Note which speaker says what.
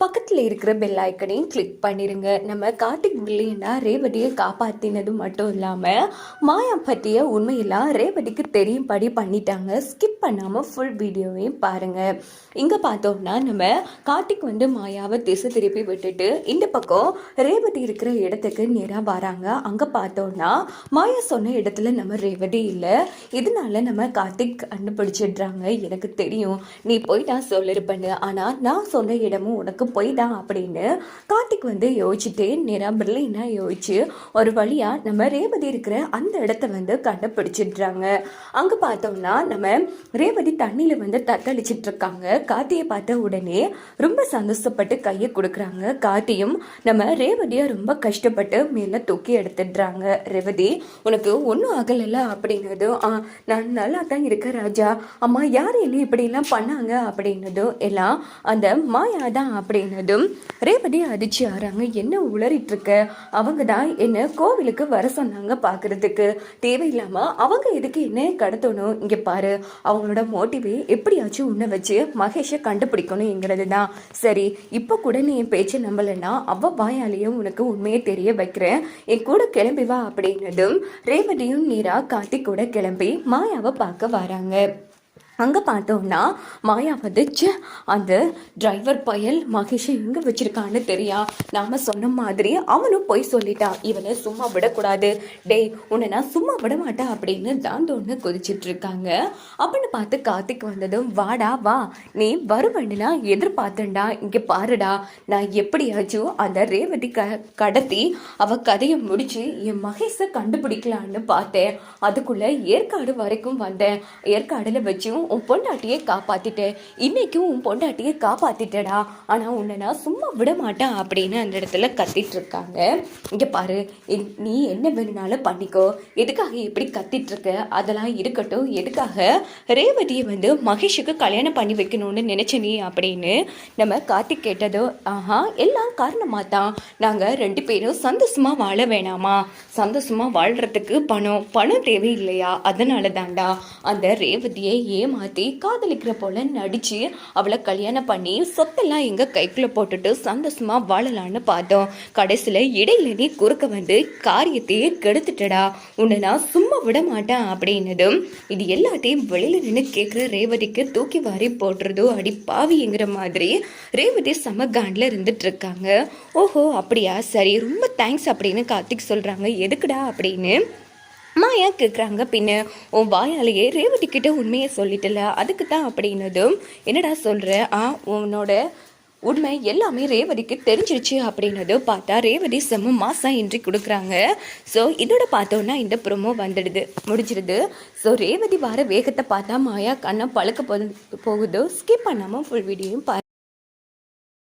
Speaker 1: பக்கத்தில் இருக்கிற பெல் ஐக்கனையும் கிளிக் பண்ணிடுங்க நம்ம கார்த்திக் பில்லியனா ரேவதியை காப்பாற்றினது மட்டும் இல்லாமல் மாயா பற்றிய உண்மையெல்லாம் ரேவதிக்கு தெரியும்படி பண்ணிட்டாங்க. ஸ்கிப் பண்ணாமல் ஃபுல் வீடியோவையும் பாருங்கள் இங்கே பார்த்தோம்னா நம்ம கார்த்திக் வந்து மாயாவை திசை திருப்பி விட்டுட்டு இந்த பக்கம் ரேவதி இருக்கிற இடத்துக்கு நேராக வராங்க. அங்கே பார்த்தோம்னா மாயா சொன்ன இடத்துல நம்ம ரேவதி இல்லை. இதனால நம்ம கார்த்திக் கண்டுபிடிச்சிடுறாங்க. எனக்கு தெரியும். நீ போய் நான் சொல்லிருப்பேன்னு ஆனால் நான் சொன்ன இடமும் உனக்கு போய் தான் அப்படின்னு கார்த்திக் வந்து யோசிச்சுட்டே நேராக பிரில்லினா யோசிச்சு ஒரு வழியாக நம்ம ரேவதி இருக்கிற அந்த இடத்த வந்து கண்டுபிடிச்சிடுறாங்க. அங்கே பார்த்தோம்னா நம்ம ரேவதி தண்ணியில் வந்து தத்தளிச்சிட்டு இருக்காங்க. கார்த்தியை பார்த்த உடனே ரொம்ப சந்தோஷப்பட்டு கையை கொடுக்குறாங்க. கார்த்தியும் நம்ம ரேவதியை ரொம்ப கஷ்டப்பட்டு மேலே தூக்கி எடுத்துடுறாங்க. ரேவதி உனக்கு ஒன்றும் ஆகலைல்ல அப்படிங்கிறதும் "ஆ, நான் நல்லா தான் இருக்கேன் ராஜா. அம்மா யார் என்ன இப்படிலாம் பண்ணாங்க? அப்படின்னதும் எல்லாம் அந்த மாயா தான் அப்படி அப்படின்னதும் ரேவதி அதிர்ச்சி ஆறாங்க. என்ன உளறிட்டு இருக்க அவங்க தான் என்ன கோவிலுக்கு வர சொன்னாங்க பார்க்கறதுக்கு தேவையில்லாம அவங்க எதுக்கு என்ன கடத்தணும்? இங்க பாரு. அவங்களோட மோட்டிவே எப்படியாச்சும் உன்னை வச்சு மகேஷை கண்டுபிடிக்கணுங்கிறது தான் சரி இப்போ கூட நீ என் பேச்சை நம்பலைன்னா அவ வாயாலேயும் உனக்கு உண்மையை தெரிய வைக்கிறேன். என் கூட கிளம்பி வா அப்படின்னதும் ரேவதியும் நீரா கார்த்திக் கூட கிளம்பி மாயாவை பார்க்க வராங்க. அங்கே பார்த்தோம்னா மாயா வந்துச்சு அந்த டிரைவர் பயல் மகேஷை எங்கே வச்சுருக்கான்னு தெரியா? நாம் சொன்ன மாதிரி அவனும் போய் சொல்லிட்டான் இவனை சும்மா விடக்கூடாது. டேய் உன்னை நான் சும்மா விட மாட்டேன் அப்படின்னு தான் ஒன்று கொதிச்சிட்டு இருக்காங்க அப்படின்னு பார்த்து கார்த்திக் வந்ததும் வாடா வா. நீ வருவன்னு நான் எதிர்பார்த்தேன்டா. இங்கே பாருடா. நான் எப்படியாச்சும் அந்த ரேவதி க கடத்தி அவ கதையை முடிச்சு என் மகேஷை கண்டுபிடிக்கலான்னு பார்த்தேன். அதுக்குள்ளே ஏற்காடு வரைக்கும் வந்தேன். ஏற்காடில் வச்சும் உன் பொண்டாட்டியை காப்பாற்றிட்டேன் இன்னைக்கும் உன் பொண்டாட்டியை காப்பாற்றிட்டடா ஆனால் உன்னை நான் சும்மா விட மாட்டேன் அப்படின்னு அந்த இடத்துல கத்திட்டு இருக்காங்க இங்கே பாரு நீ என்ன வேணும்னாலும் பண்ணிக்கோ. எதுக்காக இப்படி கத்திட்டு இருக்க அதெல்லாம் இருக்கட்டும். எதுக்காக? ரேவதியை வந்து மகேஷுக்கு கல்யாணம் பண்ணி வைக்கணும்னு நினைச்ச நீ அப்படின்னு நம்ம கார்த்திக் கேட்டதோ ஆஹா எல்லாம் காரணமாக தான் நாங்கள் ரெண்டு பேரும் சந்தோஷமாக வாழ வேணாமா? சந்தோஷமாக வாழ்கிறதுக்கு பணம் பணம் தேவையில்லையா? அதனால தான்டா அந்த ரேவதியை ஏமாத்தி காதலிக்கிற போல நடிச்சு அவளை கல்யாணம் பண்ணி சொத்தெல்லாம் எங்க கைக்குள்ள போட்டுட்டு சந்தோஷமா வாழலான்னு பார்த்தோம். கடைசியில இடையில நீ குறுக்க வந்து காரியத்தையே கெடுத்துட்டடா. உன்னை நான் சும்மா விட மாட்டேன் அப்படின்னதும் இது எல்லாத்தையும் வெளியில நின்று கேட்குற ரேவதிக்கு தூக்கி வாரி போட்டுறதோ அடி பாவிங்கிற மாதிரி ரேவதி செம காண்டில் இருந்துட்டு இருக்காங்க. ஓஹோ அப்படியா? சரி ரொம்ப தேங்க்ஸ் அப்படின்னு கார்த்திக் சொல்றாங்க. எதுக்குடா அப்படின்னு மாயா கேட்குறாங்க பின்ன உன் வாயாலேயே ரேவதி கிட்ட உண்மையை சொல்லிட்டல. அதுக்கு தான் அப்படின்னதும் என்னடா சொல்கிற ஆ உன்னோட உண்மை எல்லாமே ரேவதிக்கு தெரிஞ்சிருச்சு அப்படின்னது பார்த்தா ரேவதி செம்ம மாசா இன்றி கொடுக்குறாங்க. ஸோ இதோட பார்த்தோன்னா இந்த ப்ரொமோ வந்துடுது. முடிஞ்சிடுது ஸோ ரேவதி வர வேகத்தை பார்த்தா மாயா கண்ணை பழுக்க போகுது ஸ்கிப் பண்ணாமல் ஃபுல் வீடியோயும் பா